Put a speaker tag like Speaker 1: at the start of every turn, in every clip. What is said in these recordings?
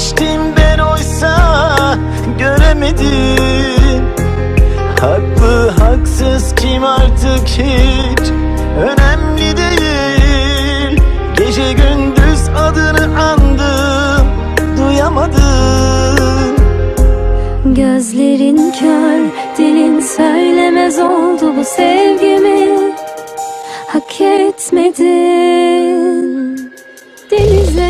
Speaker 1: sevmiştim ben oysa Göremedim. Haklı haksız kim artık hiç? Önemli değil. Gece gündüz adını andım Duyamadım.
Speaker 2: Gözlerin kör, dilin söylemez oldu bu sevgimi. Hak etmedin. Denize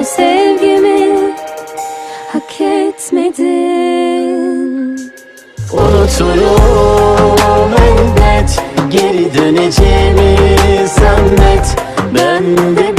Speaker 2: bu sevgimi Hak etmedin.
Speaker 1: Unuturum elbet Geri döneceğimi zannet. Ben de